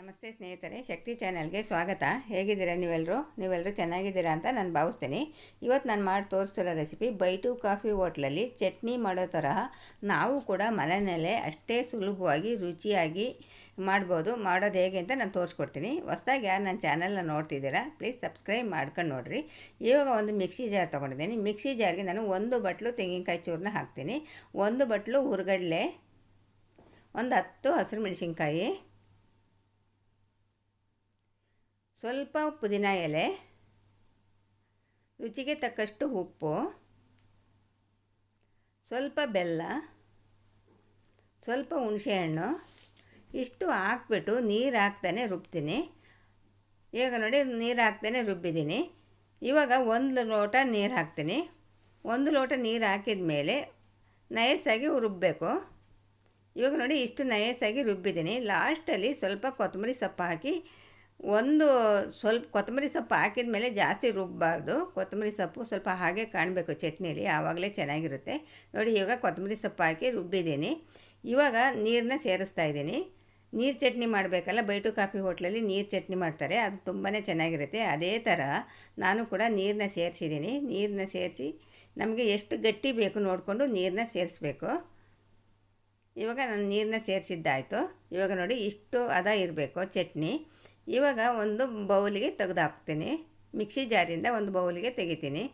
ನಮಸ್ತೆ ಸ್ನೇಹಿತರೆ, ಶಕ್ತಿ ಚಾನೆಲ್ಗೆ ಸ್ವಾಗತ. ಹೇಗಿದ್ದೀರಾ ನೀವೆಲ್ಲರೂ ನೀವೆಲ್ಲರೂ ಚೆನ್ನಾಗಿದ್ದೀರಾ ಅಂತ ನಾನು ಭಾವಿಸ್ತೀನಿ. ಇವತ್ತು ನಾನು ಮಾಡಿ ತೋರಿಸ್ತಿರೋ ರೆಸಿಪಿ ಬೈಟು ಕಾಫಿ ಹೋಟ್ಲಲ್ಲಿ ಚಟ್ನಿ ಮಾಡೋ ತರಹ ನಾವು ಕೂಡ ಮನೆಯಲ್ಲೇ ಅಷ್ಟೇ ಸುಲಭವಾಗಿ ರುಚಿಯಾಗಿ ಮಾಡ್ಬೋದು. ಮಾಡೋದು ಹೇಗೆ ಅಂತ ನಾನು ತೋರಿಸ್ಕೊಡ್ತೀನಿ. ಹೊಸ್ದಾಗಿ ಯಾರು ನನ್ನ ಚಾನಲ್ನ ನೋಡ್ತಿದ್ದೀರಾ, ಪ್ಲೀಸ್ ಸಬ್ಸ್ಕ್ರೈಬ್ ಮಾಡ್ಕೊಂಡು ನೋಡಿರಿ. ಇವಾಗ ಒಂದು ಮಿಕ್ಸಿ ಜಾರ್ ತೊಗೊಂಡಿದ್ದೀನಿ. ಮಿಕ್ಸಿ ಜಾರ್ಗೆ ನಾನು ಒಂದು ಬಟ್ಲು ತೆಂಗಿನಕಾಯಿ ಚೂರನ್ನ ಹಾಕ್ತೀನಿ. ಒಂದು ಬಟ್ಲು ಹುರ್ಗಡ್ಲೆ ಒಂದು ಹತ್ತು ಹಸಿರು ಮೆಣಸಿನ್ಕಾಯಿ ಸ್ವಲ್ಪ ಪುದೀನ ಎಲೆ, ರುಚಿಗೆ ತಕ್ಕಷ್ಟು ಉಪ್ಪು, ಸ್ವಲ್ಪ ಬೆಲ್ಲ, ಸ್ವಲ್ಪ ಹುಣಸೆಹಣ್ಣು ಇಷ್ಟು ಹಾಕ್ಬಿಟ್ಟು ನೀರು ಹಾಕ್ತಾನೆ ರುಬ್ತೀನಿ. ಈಗ ನೋಡಿ, ನೀರು ಹಾಕ್ತಾನೆ ರುಬ್ಬಿದ್ದೀನಿ. ಇವಾಗ ಒಂದು ಲೋಟ ನೀರು ಹಾಕ್ತೀನಿ. ಒಂದು ಲೋಟ ನೀರು ಹಾಕಿದ ಮೇಲೆ ನಯಸ್ಸಾಗಿ ರುಬ್ಬಬೇಕು ಇವಾಗ ನೋಡಿ, ಇಷ್ಟು ನಯಸ್ಸಾಗಿ ರುಬ್ಬಿದ್ದೀನಿ. ಲಾಸ್ಟಲ್ಲಿ ಸ್ವಲ್ಪ ಕೊತ್ತಂಬರಿ ಸೊಪ್ಪು ಹಾಕಿ ಒಂದು ಸ್ವಲ್ಪ ಕೊತ್ತಂಬರಿ ಸೊಪ್ಪು ಹಾಕಿದ ಮೇಲೆ ಜಾಸ್ತಿ ರುಬ್ಬಬಾರ್ದು. ಕೊತ್ತಂಬರಿ ಸೊಪ್ಪು ಸ್ವಲ್ಪ ಹಾಗೆ ಕಾಣಬೇಕು ಚಟ್ನಿಲಿ, ಆವಾಗಲೇ ಚೆನ್ನಾಗಿರುತ್ತೆ. ನೋಡಿ, ಇವಾಗ ಕೊತ್ತಂಬರಿ ಸೊಪ್ಪು ಹಾಕಿ ರುಬ್ಬಿದ್ದೀನಿ. ಇವಾಗ ನೀರನ್ನ ಸೇರಿಸ್ತಾ ಇದ್ದೀನಿ. ನೀರು ಚಟ್ನಿ ಮಾಡಬೇಕಲ್ಲ, ಬೈಟು ಕಾಫಿ ಹೋಟ್ಲಲ್ಲಿ ನೀರು ಚಟ್ನಿ ಮಾಡ್ತಾರೆ. ಅದು ತುಂಬಾ ಚೆನ್ನಾಗಿರುತ್ತೆ. ಅದೇ ಥರ ನಾನು ಕೂಡ ನೀರನ್ನ ಸೇರಿಸಿದ್ದೀನಿ. ನೀರನ್ನ ಸೇರಿಸಿ ನಮಗೆ ಎಷ್ಟು ಗಟ್ಟಿ ಬೇಕು ನೋಡಿಕೊಂಡು ನೀರನ್ನ ಸೇರಿಸ್ಬೇಕು. ಇವಾಗ ನಾನು ನೀರನ್ನ ಸೇರಿಸಿದ್ದಾಯಿತು. ಇವಾಗ ನೋಡಿ, ಇಷ್ಟು ಹದ ಇರಬೇಕು ಚಟ್ನಿ. ಇವಾಗ ಒಂದು ಬೌಲಿಗೆ ತೆಗೆದು ಹಾಕ್ತೀನಿ ಮಿಕ್ಸಿ ಜಾರಿಂದ ಒಂದು ಬೌಲಿಗೆ ತೆಗಿತೀನಿ.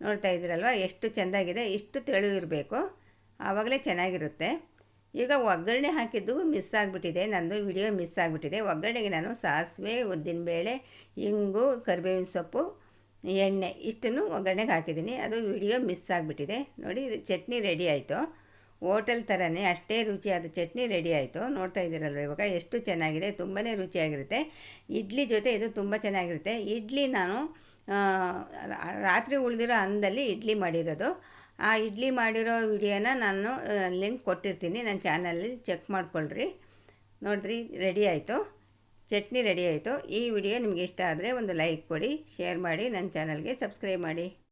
ನೋಡ್ತಾ ಇದ್ದೀರಲ್ವ, ಎಷ್ಟು ಚೆಂದಾಗಿದೆ ಇಷ್ಟು ತೆಳು ಇರಬೇಕು, ಆವಾಗಲೇ ಚೆನ್ನಾಗಿರುತ್ತೆ. ಈಗ ಒಗ್ಗರಣೆ ಹಾಕಿದ್ದು ಮಿಸ್ ಆಗಿಬಿಟ್ಟಿದೆ, ನಂದು ವಿಡಿಯೋ ಮಿಸ್ ಆಗಿಬಿಟ್ಟಿದೆ. ಒಗ್ಗರಣೆಗೆ ನಾನು ಸಾಸಿವೆ ಉದ್ದಿನಬೇಳೆ ಇಂಗು, ಕರಿಬೇವಿನ ಸೊಪ್ಪು, ಎಣ್ಣೆ, ಇಷ್ಟನ್ನು ಒಗ್ಗರಣೆಗೆ ಹಾಕಿದ್ದೀನಿ. ಅದು ವಿಡಿಯೋ ಮಿಸ್ ಆಗಿಬಿಟ್ಟಿದೆ. ನೋಡಿ, ಚಟ್ನಿ ರೆಡಿ ಆಯಿತು. ಹೋಟೆಲ್ ಥರನೇ ಅಷ್ಟೇ ರುಚಿಯಾದ ಚಟ್ನಿ ರೆಡಿ ಆಯಿತು. ನೋಡ್ತಾ ಇದ್ದೀರಲ್ವ ಇವಾಗ? ಎಷ್ಟು ಚೆನ್ನಾಗಿದೆ. ತುಂಬಾ ರುಚಿಯಾಗಿರುತ್ತೆ. ಇಡ್ಲಿ ಜೊತೆ ಇದು ತುಂಬ ಚೆನ್ನಾಗಿರುತ್ತೆ. ಇಡ್ಲಿ ನಾನು ರಾತ್ರಿ ಉಳಿದಿರೋ ಅನ್ನದಲ್ಲಿ ಇಡ್ಲಿ ಮಾಡಿರೋದು. ಆ ಇಡ್ಲಿ ಮಾಡಿರೋ ವಿಡಿಯೋನ ನಾನು ಲಿಂಕ್ ಕೊಟ್ಟಿರ್ತೀನಿ. ನನ್ನ ಚಾನಲಲ್ಲಿ ಚೆಕ್ ಮಾಡ್ಕೊಳ್ರಿ. ನೋಡಿದ್ರಿ, ರೆಡಿ ಆಯಿತು. ಚಟ್ನಿ ರೆಡಿ ಆಯಿತು. ಈ ವಿಡಿಯೋ ನಿಮಗೆ ಇಷ್ಟ ಆದರೆ ಒಂದು ಲೈಕ್ ಕೊಡಿ, ಶೇರ್ ಮಾಡಿ, ನನ್ನ ಚಾನಲ್ಗೆ ಸಬ್ಸ್ಕ್ರೈಬ್ ಮಾಡಿ.